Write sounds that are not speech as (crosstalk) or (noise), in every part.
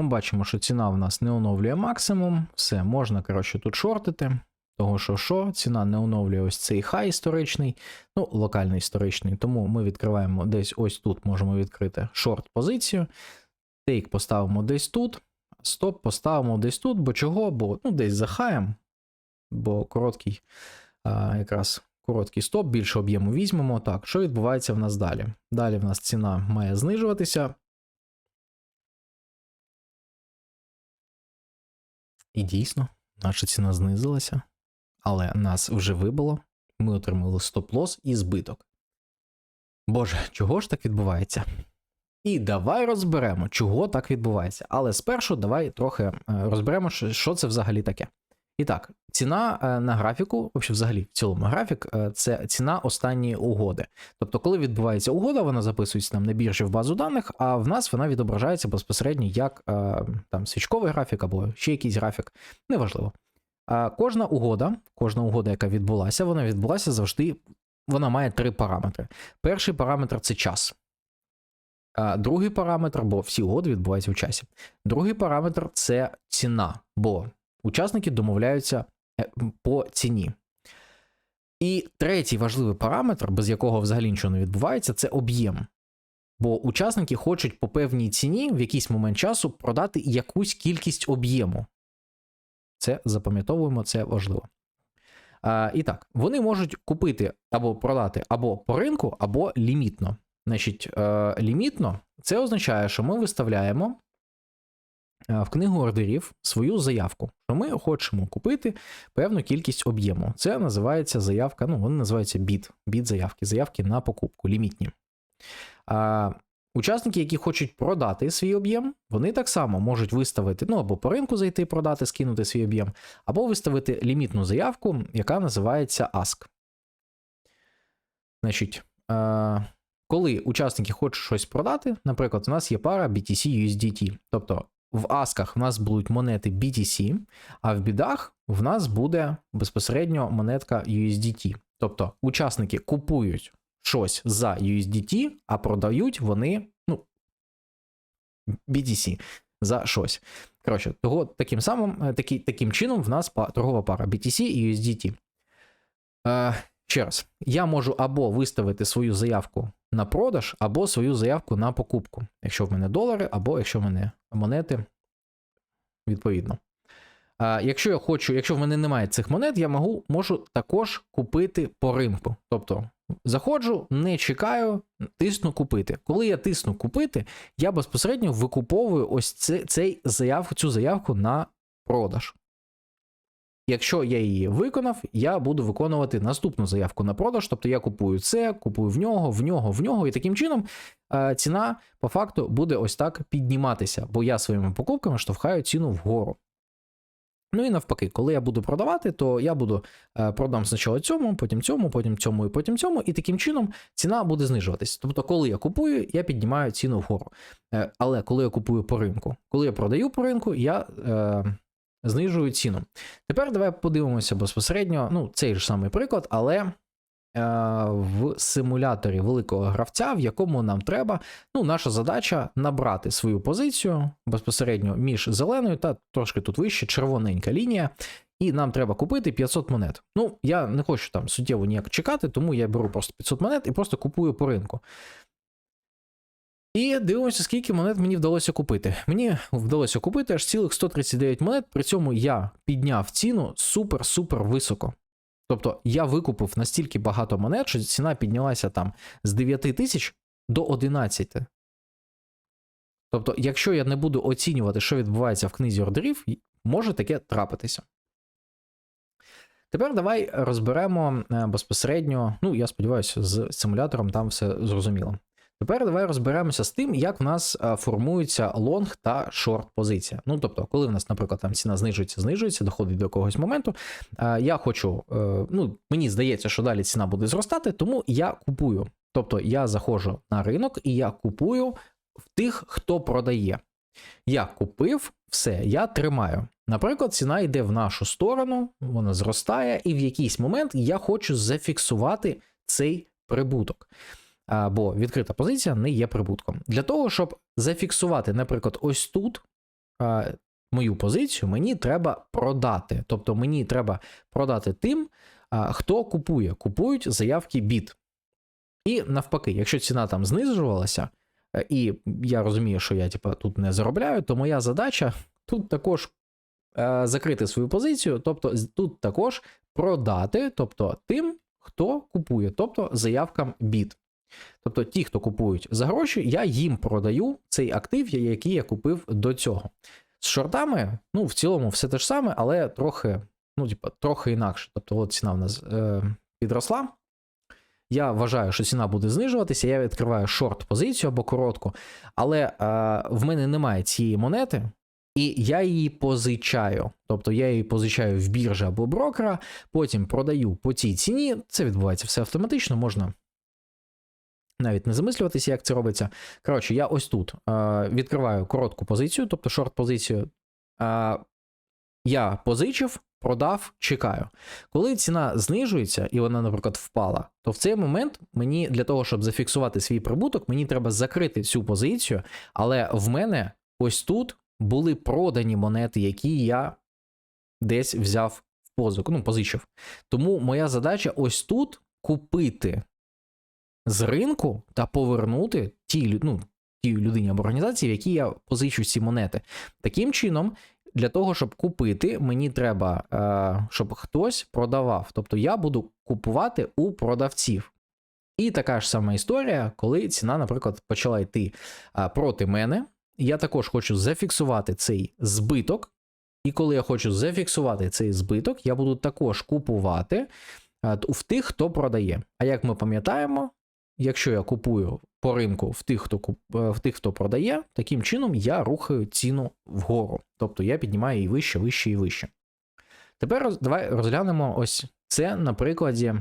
Ми бачимо, що ціна в нас не оновлює максимум. Все, можна, коротше, тут шортити. Того, що що, ціна не оновлює ось цей хай історичний, ну, локальний історичний. Тому ми відкриваємо десь ось тут, можемо відкрити шорт позицію. Тейк поставимо десь тут, стоп поставимо десь тут, бо чого? Бо ну, десь за хаєм, бо короткий, а, якраз короткий стоп, більше об'єму візьмемо. Так, що відбувається в нас далі? Далі в нас ціна має знижуватися. І дійсно, наша ціна знизилася, але нас вже вибило. Ми отримали стоп-лос і збиток. Боже, чого ж так відбувається? І давай розберемо, чого так відбувається. Але спершу давай трохи е, розберемо, що це взагалі таке. І так, ціна е, на графіку, взагалі, в цілому графік, е, це ціна останньої угоди. Тобто, коли відбувається угода, вона записується нам на біржі в базу даних, а в нас вона відображається безпосередньо як е, там свічковий графік або ще якийсь графік, неважливо. Кожна угода, кожна угода, яка відбулася, вона відбулася завжди. Вона має три параметри. Перший параметр це час. Другий параметр, бо всі угоди відбуваються в часі. Другий параметр це ціна, бо учасники домовляються е, по ціні. І третій важливий параметр, без якого взагалі нічого не відбувається, це об'єм. Бо учасники хочуть по певній ціні в якийсь момент часу продати якусь кількість об'єму. Це запам'ятовуємо, це важливо. А, І так, вони можуть купити або продати або по ринку, або лімітно. Значить, е, лімітно це означає, що ми виставляємо в книгу ордерів свою заявку, що ми хочемо купити певну кількість об'єму. Це називається заявка, ну, вони називаються біт, біт заявки, заявки на покупку, лімітні. А, Учасники, які хочуть продати свій об'єм, вони так само можуть виставити, ну або по ринку зайти, продати, скинути свій об'єм, або виставити лімітну заявку, яка називається ASK. Значить, е, коли учасники хочуть щось продати, наприклад, у нас є пара BTC USDT. Тобто в асках в нас будуть монети BTC, а в бідах в нас буде безпосередньо монетка USDT. Тобто учасники купують щось за USDT, а продають вони ну, BTC за щось. Коротше, того таким самим, е, такі, таким чином в нас торгова пара BTC і USDT. Е, Ще раз, я можу або виставити свою заявку на продаж, або свою заявку на покупку, якщо в мене долари, або якщо в мене монети, відповідно. А Якщо я хочу, якщо в мене немає цих монет, я можу, можу також купити по ринку. Тобто заходжу, не чекаю, тисну купити. Коли я тисну купити, я безпосередньо викуповую ось цей, цей заявку, цю заявку на продаж. Якщо я її виконав, я буду виконувати наступну заявку на продаж. Тобто я купую це, купую в нього, в нього, в нього, і таким чином е, ціна по факту буде ось так підніматися, бо я своїми покупками штовхаю ціну вгору. Ну і навпаки, коли я буду продавати, то я буду е, продам спочатку цьому, потім цьому, потім цьому і потім цьому, і таким чином ціна буде знижуватись. Тобто, коли я купую, я піднімаю ціну вгору. Е, але коли я купую по ринку, коли я продаю по ринку, я знижую ціну. Тепер давай подивимося безпосередньо, ну, цей ж самий приклад, але е, в симуляторі великого гравця, в якому нам треба, ну, наша задача набрати свою позицію безпосередньо між зеленою та трошки тут вище червоненька лінія. І нам треба купити 500 монет. Ну, я не хочу там суттєво ніяк чекати, тому я беру просто 500 монет і просто купую по ринку. І дивимося, скільки монет мені вдалося купити. Мені вдалося купити аж цілих 139 монет, при цьому я підняв ціну супер-супер високо. Тобто я викупив настільки багато монет, що ціна піднялася там з 9 тисяч до 11. Тобто, якщо я не буду оцінювати, що відбувається в книзі ордерів, може таке трапитися. Тепер давай розберемо е, безпосередньо, ну, я сподіваюся, з симулятором там все зрозуміло. Тепер давай розберемося з тим, як в нас формується лонг та шорт позиція. Ну тобто, коли в нас, наприклад, там ціна знижується, знижується, доходить до якогось моменту. Я хочу, е, ну мені здається, що далі ціна буде зростати, тому я купую. Тобто я заходжу на ринок і я купую в тих, хто продає. Я купив все, я тримаю. Наприклад, ціна йде в нашу сторону, вона зростає, і в якийсь момент я хочу зафіксувати цей прибуток бо відкрита позиція не є прибутком. Для того, щоб зафіксувати, наприклад, ось тут мою позицію мені треба продати. Тобто мені треба продати тим, хто купує. Купують заявки біт. І навпаки, якщо ціна там знижувалася, е, і я розумію, що я типа, тут не заробляю, то моя задача (laughs) тут також е, закрити свою позицію, тобто тут також продати, тобто тим, хто купує, тобто заявкам біт. Тобто ті, хто купують за гроші, я їм продаю цей актив, який я купив до цього. З шортами, ну, в цілому, все те ж саме, але трохи, ну, типа, трохи інакше. Тобто, от ціна в нас е, підросла. Я вважаю, що ціна буде знижуватися, я відкриваю шорт позицію або коротку, але е, в мене немає цієї монети, і я її позичаю. Тобто я її позичаю в біржі або брокера, потім продаю по цій ціні. Це відбувається все автоматично, можна навіть не замислюватися, як це робиться. Коротше, я ось тут е, відкриваю коротку позицію, тобто шорт-позицію. Е, я позичив, продав, чекаю. Коли ціна знижується і вона, наприклад, впала, то в цей момент мені для того, щоб зафіксувати свій прибуток, мені треба закрити цю позицію. Але в мене ось тут були продані монети, які я десь взяв в позик, ну, позичив. Тому моя задача ось тут купити з ринку та повернути лю- ну, тій людині або організації, в якій я позичу ці монети. Таким чином, для того, щоб купити, мені треба, е, щоб хтось продавав. Тобто я буду купувати у продавців. І така ж сама історія, коли ціна, наприклад, почала йти е, проти мене. Я також хочу зафіксувати цей збиток. І коли я хочу зафіксувати цей збиток, я буду також купувати е, в тих, хто продає. А як ми пам'ятаємо, якщо я купую по ринку в тих, хто куп... е, в тих, хто продає, таким чином я рухаю ціну вгору. Тобто я піднімаю її вище, вище і вище. Тепер роз- давай розглянемо ось це на прикладі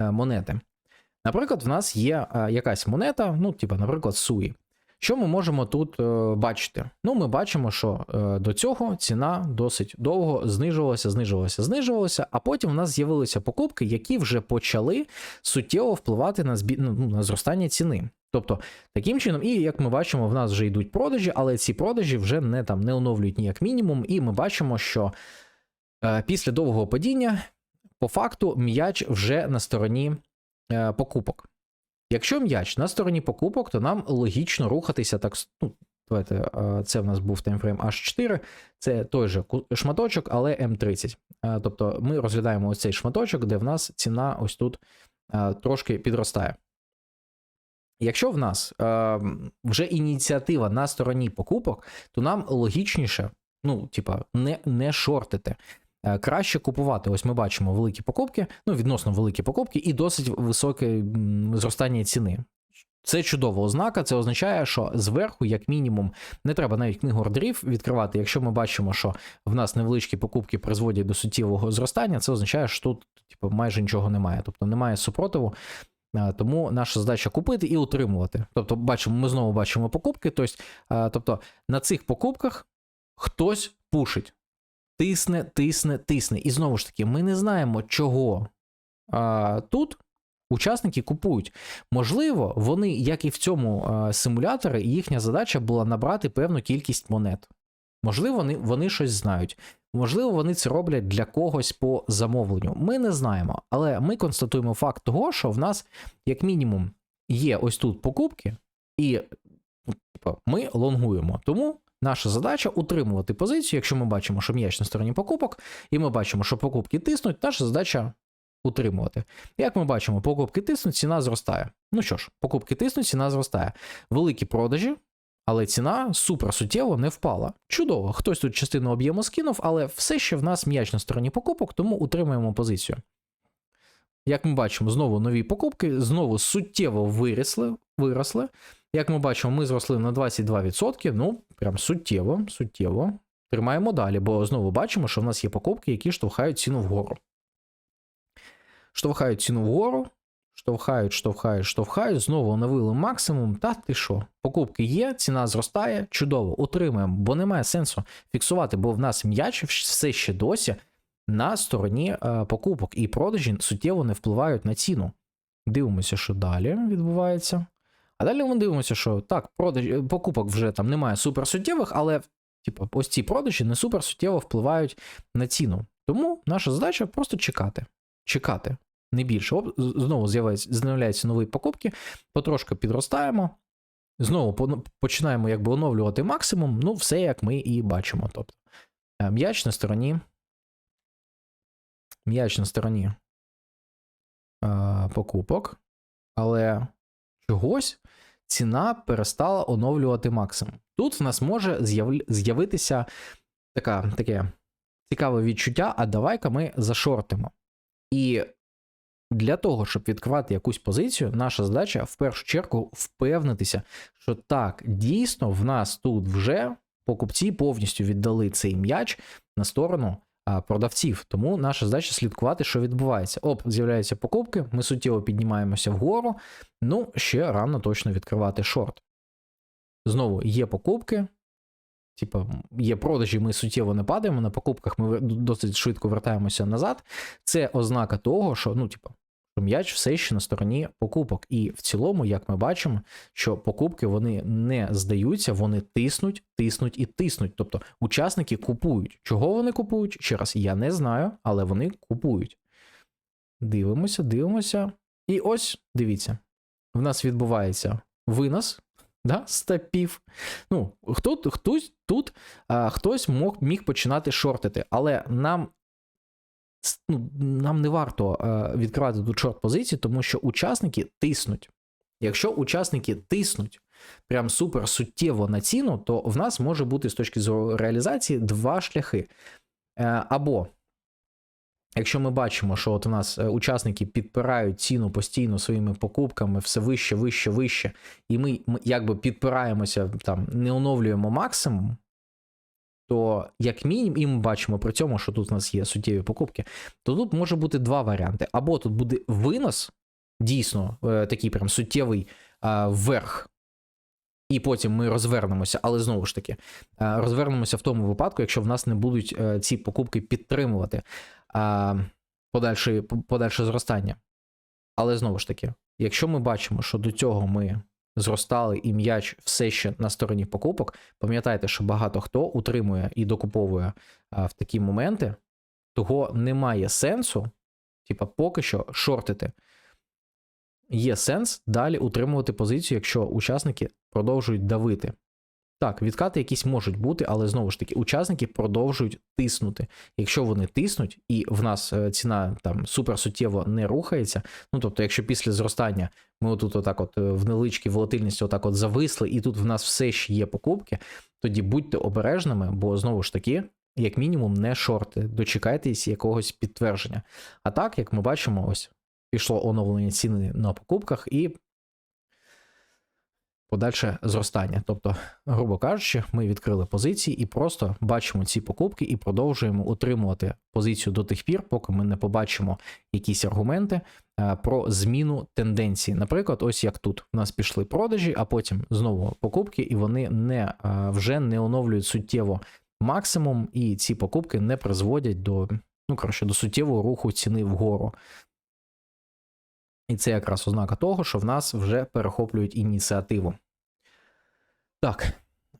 е, монети. Наприклад, в нас є е, якась монета, ну, типу, наприклад, Суї. Що ми можемо тут е, бачити? Ну, ми бачимо, що е, до цього ціна досить довго знижувалася, знижувалася, знижувалася, а потім в нас з'явилися покупки, які вже почали суттєво впливати на збі... ну, на зростання ціни. Тобто, таким чином, і як ми бачимо, в нас вже йдуть продажі, але ці продажі вже не там не оновлюють ніяк мінімум, і ми бачимо, що е, після довгого падіння, по факту, м'яч вже на стороні е, покупок. Якщо м'яч на стороні покупок, то нам логічно рухатися так. Ну, давайте, це в нас був таймфрейм H4, це той же шматочок, але М30. Е, Тобто ми розглядаємо ось цей шматочок, де в нас ціна ось тут трошки підростає. Якщо в нас вже ініціатива на стороні покупок, то нам логічніше, ну, типа, не, не шортити. Е, Краще купувати. Ось ми бачимо великі покупки, ну, відносно великі покупки, і досить високе зростання ціни. Це чудова ознака. Це означає, що зверху, як мінімум, не треба навіть книгу ордерів відкривати. Якщо ми бачимо, що в нас невеличкі покупки призводять до суттєвого зростання, це означає, що тут типу, майже нічого немає. Тобто немає супротиву. Тому наша задача купити і утримувати. Тобто, бачимо, ми знову бачимо покупки. Тобто, тобто на цих покупках хтось пушить, тисне, тисне, тисне. І знову ж таки, ми не знаємо, чого а, тут учасники купують. Можливо, вони, як і в цьому а, симуляторі, їхня задача була набрати певну кількість монет. Можливо, вони, вони щось знають. Можливо, вони це роблять для когось по замовленню. Ми не знаємо, але ми констатуємо факт того, що в нас, як мінімум, є ось тут покупки, і ну, ми лонгуємо. Тому наша задача утримувати позицію. Якщо ми бачимо, що м'яч на стороні покупок, і ми бачимо, що покупки тиснуть, наша задача утримувати. Як ми бачимо, покупки тиснуть, ціна зростає. Ну що ж, покупки тиснуть, ціна зростає. Великі продажі, але ціна супер суттєво не впала. Чудово, хтось тут частину об'єму скинув, але все ще в нас м'яч на стороні покупок, тому утримуємо позицію. Як ми бачимо, знову нові покупки, знову суттєво виросли. виросли. Як ми бачимо, ми зросли на 22%. Ну, прям суттєво, суттєво. Тримаємо далі, бо знову бачимо, що в нас є покупки, які штовхають ціну вгору. Штовхають ціну вгору, штовхають, штовхають, штовхають, знову оновили максимум. Та ти що? Покупки є, ціна зростає, чудово, утримуємо, бо немає сенсу фіксувати, бо в нас м'яч все ще досі на стороні е, покупок, і продажі суттєво не впливають на ціну. Дивимося, що далі відбувається. А далі ми дивимося, що так, продаж, покупок вже там немає суперсуттєвих, але Типу, ось ці продажі не супер суттєво впливають на ціну. Тому наша задача просто чекати. Чекати. Не більше. Оп, знову з'являються нові покупки, потрошки підростаємо. Знову по- починаємо якби оновлювати максимум. Ну, все як ми і бачимо. Тобто, е, м'яч на стороні. М'яч на стороні е, покупок, але чогось ціна перестала оновлювати максимум. Тут в нас може з'яв- з'явитися така, таке цікаве відчуття, а давай-ка ми зашортимо. І для того, щоб відкривати якусь позицію, наша задача в першу чергу впевнитися, що так, дійсно, в нас тут вже покупці повністю віддали цей м'яч на сторону продавців. Тому наша задача слідкувати, що відбувається. Оп, з'являються покупки, ми суттєво піднімаємося вгору. Ну, ще рано точно відкривати шорт. Знову є покупки. Типа, є продажі, ми суттєво не падаємо. На покупках ми досить швидко вертаємося назад. Це ознака того, що ну, типа, м'яч все ще на стороні покупок. І в цілому, як ми бачимо, що покупки вони не здаються, вони тиснуть, тиснуть і тиснуть. Тобто учасники купують. Чого вони купують? Ще раз, я не знаю, але вони купують. Дивимося, дивимося. І ось дивіться, в нас відбувається винос да, стопів. Ну, хто, хтось тут а, хтось мог, міг починати шортити, але нам, ну, нам не варто а, відкривати тут шорт позиції, тому що учасники тиснуть. Якщо учасники тиснуть прям супер суттєво на ціну, то в нас може бути з точки зору реалізації два шляхи. Е, Або Якщо ми бачимо, що от у нас е, учасники підпирають ціну постійно своїми покупками все вище, вище, вище, і ми якби підпираємося, там не оновлюємо максимум, то як мінімум, і ми бачимо при цьому, що тут у нас є суттєві покупки, то тут може бути два варіанти. Або тут буде винос, дійсно е, такий прям суттєвий е, вверх, і потім ми розвернемося, але знову ж таки, е, розвернемося в тому випадку, якщо в нас не будуть ці покупки підтримувати подальше, подальше зростання. Але знову ж таки, якщо ми бачимо, що до цього ми зростали і м'яч все ще на стороні покупок, пам'ятайте, що багато хто утримує і докуповує а, в такі моменти, того немає сенсу, типа, поки що шортити. Є сенс далі утримувати позицію, якщо учасники продовжують давити. Так, відкати якісь можуть бути, але знову ж таки, учасники продовжують тиснути. Якщо вони тиснуть, і в нас е, ціна там супер суттєво не рухається. Ну тобто, якщо після зростання ми отут отак, от е, в невеличкій волатильності, отак от зависли, і тут в нас все ще є покупки, тоді будьте обережними, бо знову ж таки, як мінімум, не шорти, дочекайтесь якогось підтвердження. А так, як ми бачимо, ось пішло оновлення ціни на покупках і подальше зростання. Тобто, грубо кажучи, ми відкрили позиції і просто бачимо ці покупки і продовжуємо утримувати позицію до тих пір, поки ми не побачимо якісь аргументи е, про зміну тенденції. Наприклад, ось як тут у нас пішли продажі, а потім знову покупки, і вони не е, вже не оновлюють суттєво максимум, і ці покупки не призводять до. Ну, коротше, до суттєвого руху ціни вгору. І це якраз ознака того, що в нас вже перехоплюють ініціативу. Так.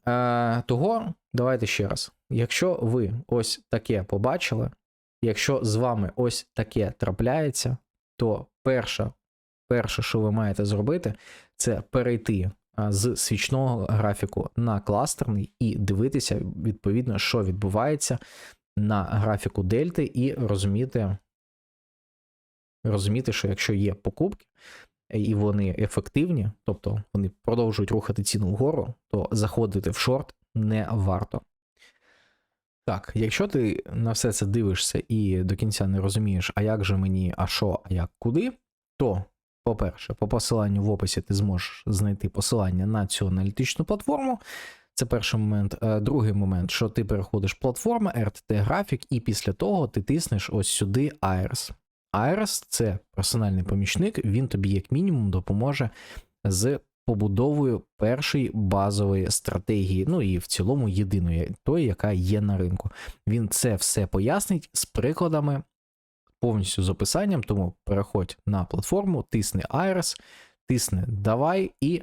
Е, того, давайте ще раз. Якщо ви ось таке побачили, якщо з вами ось таке трапляється, то перше, перше, що ви маєте зробити, це перейти з свічного графіку на кластерний і дивитися, відповідно, що відбувається на графіку дельти, і розуміти, розуміти, що якщо є покупки і вони ефективні, тобто вони продовжують рухати ціну вгору, то заходити в шорт не варто. Так, якщо ти на все це дивишся і до кінця не розумієш, а як же мені, а що, а як куди, то, по-перше, по посиланню в описі ти зможеш знайти посилання на цю аналітичну платформу. Це перший момент. Е, Другий момент, що ти переходиш платформа, RTT графік, і після того ти тиснеш ось сюди Iris. Iris – це персональний помічник, він тобі, як мінімум, допоможе з побудовою першої базової стратегії, ну і в цілому єдиної, тої, яка є на ринку. Він це все пояснить з прикладами, повністю з описанням, тому переходь на платформу, тисни Iris, тисни Давай і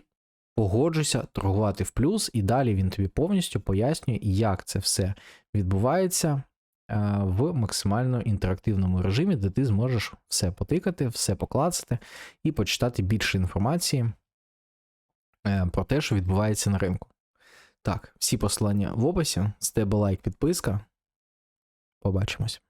погоджуйся торгувати в плюс, і далі він тобі повністю пояснює, як це все відбувається в максимально інтерактивному режимі, де ти зможеш все потикати, все поклацати і почитати більше інформації е, про те, що відбувається на ринку. Так, всі посилання в описі, з тебе лайк, підписка. Побачимось.